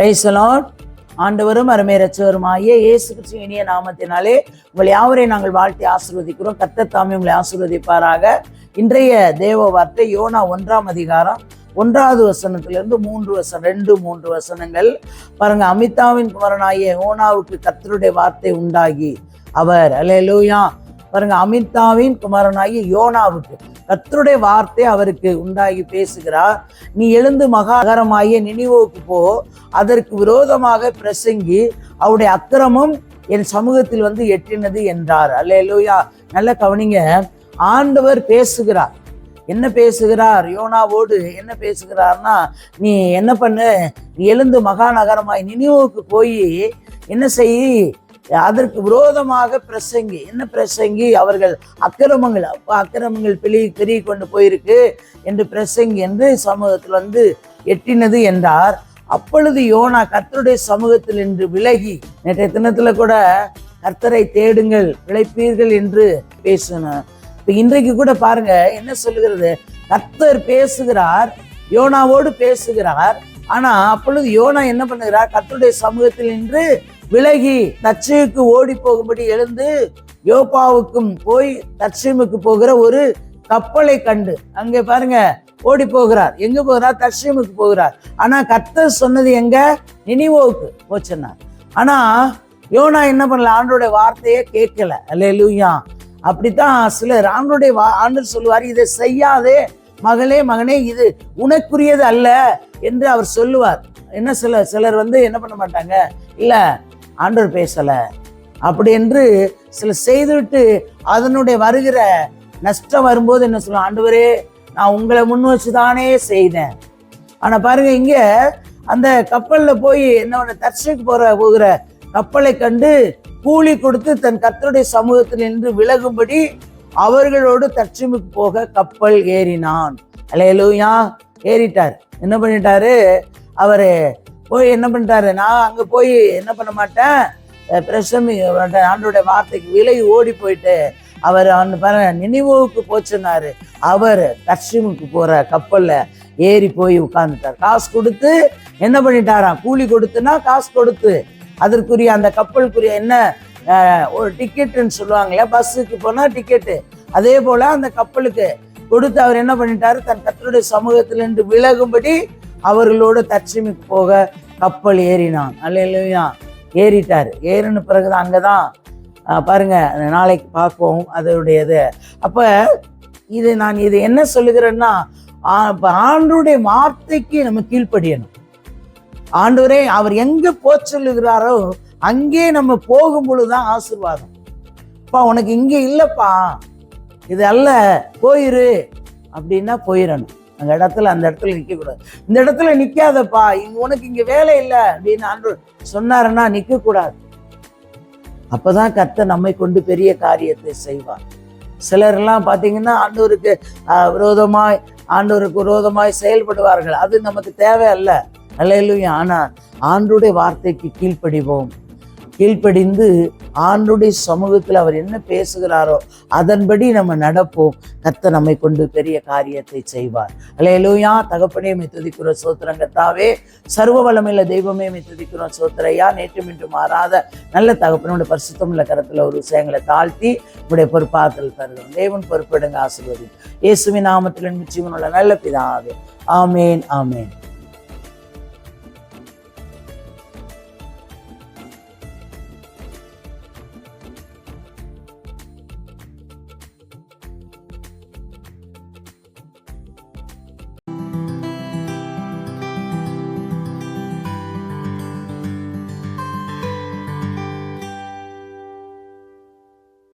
பிரைசலான் ஆண்டவரும் அருமை ரச்சவருமாகிய இயேசு கிறிஸ்து இனிய நாமத்தினாலே உங்களை யாவரையும் நாங்கள் வாழ்த்தி ஆசீர்வதிக்கிறோம். கர்த்தர் உங்களை ஆசிர்வதிப்பாராக. இன்றைய தேவ வார்த்தை யோனா ஒன்றாம் அதிகாரம் ஒன்றாவது வசனத்திலிருந்து மூன்று வசனம் ரெண்டு மூன்று வசனங்கள். பாருங்க அமிதாவின் குமரனாகிய யோனாவுக்கு கத்தருடைய வார்த்தை உண்டாகி அவர் அல்லேலூயா பாருங்க அமிதாவின் குமாரனாகிய யோனாவுக்கு கத்தருடைய வார்த்தை அவருக்கு உண்டாகி பேசுகிறார் நீ எழுந்து மகாகரமாகிய நினைவோக்கு போ. அதற்கு விரோதமாக பிரசங்கி அவருடைய அக்கிரமம் என் சமூகத்தில் வந்து எட்டினது என்றார். அல்லேலூயா. நல்ல கவனிங்க ஆண்டவர் பேசுகிறார். என்ன பேசுகிறார்? யோனாவோடு என்ன பேசுகிறார்னா நீ என்ன பண்ணு? நீ எழுந்து மகாநகரமாய் நினைவுக்கு போய் என்ன செய்? அதற்கு விரோதமாக பிரசங்கி என்ன பிரசங்கி? அவர்கள் அக்கிரமங்கள் அப்போ அக்கிரமங்கள் பெரிய பெருகி கொண்டு போயிருக்கு என்று பிரசங்கி என்று சமூகத்தில் வந்து எட்டினது என்றார். அப்பொழுது யோனா கர்த்தருடைய சமூகத்தில் என்று விலகி நேற்றைய தினத்தில் கூட கர்த்தரை தேடுங்கள் பிழைப்பீர்கள் என்று பேசினார். இப்போ இன்றைக்கு கூட பாருங்க என்ன சொல்லுகிறது? கர்த்தர் பேசுகிறார் யோனாவோடு பேசுகிறார். ஆனால் அப்பொழுது யோனா என்ன பண்ணுகிறார்? கர்த்தருடைய சமூகத்தில் நின்று விலகி தச்சைக்கு ஓடி போகும்படி எழுந்து யோப்பாவுக்கும் போய் தட்சிமுக்கு போகிற ஒரு கப்பலை கண்டு அங்கே பாருங்க ஓடி போகிறார் எங்க போகிறார்? தட்சிமுக்கு போகிறார். ஆனா கர்த்தர் சொன்னது எங்க? நினிவோவுக்கு போச்சுன்னார். ஆனா யோனா என்ன பண்ணல? ஆண்டோடைய வார்த்தையே கேட்கல. அல்லேலூயா. அப்படித்தான் சிலர் ஆண்டோடைய வா ஆண்டர் சொல்லுவார் இதை செய்யாதே மகளே மகனே இது உனக்குரியது அல்ல என்று அவர் சொல்லுவார். என்ன சில சிலர் வந்து என்ன பண்ண மாட்டாங்க? இல்லை ஆண்டவர் பேசலை. அப்படி என்று சில செய்துவிட்டு அதனுடைய வருகிற நஷ்டம் வரும்போது என்ன சொல்லுவோம் ஆண்டவரே நான் உங்களை முன் வச்சு தானே செய்தேன். ஆனால் பாருங்க இங்கே அந்த கப்பலில் போய் என்ன பண்ண தர்ஷனுக்கு போகிற போகிற கப்பலை கண்டு கூலி கொடுத்து தன் கத்தருடைய சமூகத்தில் நின்று விலகும்படி அவர்களோடு தட்சிமுக்கு போக கப்பல் ஏறினான். அலையலூயா ஏறிட்டார். என்ன பண்ணிட்டாரு? அவர் போய் என்ன பண்ணிட்டாரு நான் அங்கே போய் என்ன பண்ண மாட்டேன்? அஹ் பிரசமி ஆண்டோடைய வார்த்தைக்கு விலை ஓடி போயிட்டு அவர் அந்த பாருங்க நினைவுக்கு போச்சுன்னாரு. அவர் தட்சிமுக்கு போகிற கப்பலில் ஏறி போய் உட்காந்துட்டார் காசு கொடுத்து என்ன பண்ணிட்டாராம்? கூலி கொடுத்துனா காசு கொடுத்து. அதற்குரிய அந்த கப்பலுக்குரிய என்ன ஒரு டிக்கெட்டுன்னு சொல்லுவாங்களே பஸ்ஸுக்கு போனால் டிக்கெட்டு. அதே போல் அந்த கப்பலுக்கு கொடுத்து அவர் என்ன பண்ணிட்டாரு? தன் கத்தருடைய சமூகத்தில் விலகும்படி அவர்களோடு தட்சிமிக்கு போக கப்பல் ஏறினான். அல்லையா ஏறிட்டார். ஏறின பிறகுதான் அங்கே தான் பாருங்கள் நாளைக்கு பார்ப்போம் அதனுடையது அப்போ இது நான் இது என்ன சொல்லுகிறேன்னா ஆ- இப்ப வார்த்தைக்கு நம்ம கீழ்ப்படியணும். ஆண்டவரே அவர் எங்கே போ சொல்லுகிறாரோ அங்கே நம்ம போகும் பொழுதுதான் ஆசீர்வாதம். அப்பா உனக்கு இங்கே இல்லைப்பா. இது அல்ல போயிரு. அப்படின்னா போயிடணும் அந்த இடத்துல அந்த இடத்துல நிற்கக்கூடாது இந்த இடத்துல நிற்காதப்பா இங்க உனக்கு இங்கே வேலை இல்லை அப்படின்னு ஆண்டு சொன்னாருன்னா நிற்கக்கூடாது அப்போதான் அப்பதான் நம்மை கொண்டு பெரிய காரியத்தை செய்வார். சிலர்லாம் பார்த்தீங்கன்னா ஆண்டவருக்கு விரோதமாய் ஆண்டவருக்கு விரோதமாய் செயல்படுவார்கள். அது நமக்கு தேவை அல்ல அல்லையிலும் ஆனால் ஆண்டுடைய வார்த்தைக்கு கீழ்ப்படிவோம். கீழ்ப்படிந்து ஆண்டுடைய சமூகத்தில் அவர் என்ன பேசுகிறாரோ அதன்படி நம்ம நடப்போம். கத்த நம்மை கொண்டு பெரிய காரியத்தை செய்வார். அலையலூயா தகப்பனே மெத்துதிக்கிறோம் சோத்திரங்கத்தாவே சர்வ வளமையில தெய்வமே மெத்துதிக்கிறோம் சோத்திரையா நேற்று இன்று மாறாத நல்ல தகப்பனோட பரிசுத்தமுள்ள கரத்தில் ஒரு விஷயங்களை தாழ்த்தி உடைய பொறுப்பாற்றல் தருகிறோம். தேவன் பொறுப்பெடுங்க ஆசிர்வதி இயேசுவின் நாமத்தில் நிச்சயமுள்ள நல்ல பிதாவே. ஆமேன் ஆமேன்.